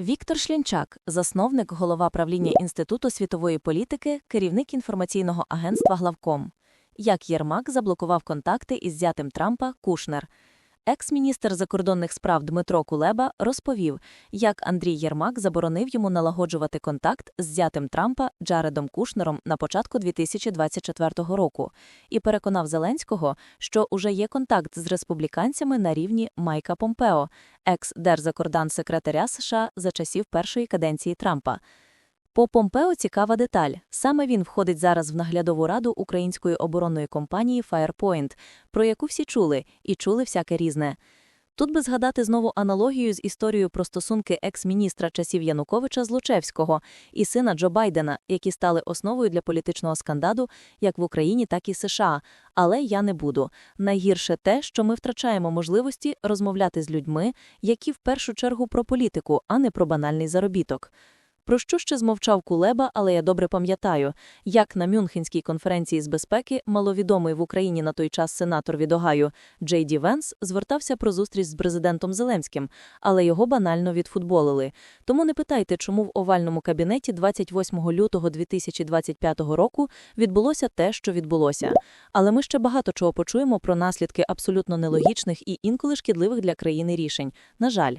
Віктор Шлянчак, засновник, голова правління Інституту світової політики, керівник інформаційного агентства Главком. Як Єрмак заблокував контакти із зятим Трампа Кушнер. Екс-міністр закордонних справ Дмитро Кулеба розповів, як Андрій Єрмак заборонив йому налагоджувати контакт з зятем Трампа Джаредом Кушнером на початку 2024 року і переконав Зеленського, що уже є контакт з республіканцями на рівні Майка Помпео, екс-держзакорданс-секретаря США за часів першої каденції Трампа. По Помпео цікава деталь. Саме він входить зараз в наглядову раду української оборонної компанії Firepoint, про яку всі чули, і чули всяке різне. Тут би згадати знову аналогію з історією про стосунки екс-міністра часів Януковича Злучевського і сина Джо Байдена, які стали основою для політичного скандалу як в Україні, так і США. Але я не буду. Найгірше те, що ми втрачаємо можливості розмовляти з людьми, які в першу чергу про політику, а не про банальний заробіток. Про що ще змовчав Кулеба, але я добре пам'ятаю, як на Мюнхенській конференції з безпеки маловідомий в Україні на той час сенатор від Огайо Джей Ді Венс звертався про зустріч з президентом Зеленським, але його банально відфутболили. Тому не питайте, чому в овальному кабінеті 28 лютого 2025 року відбулося те, що відбулося. Але ми ще багато чого почуємо про наслідки абсолютно нелогічних і інколи шкідливих для країни рішень. На жаль.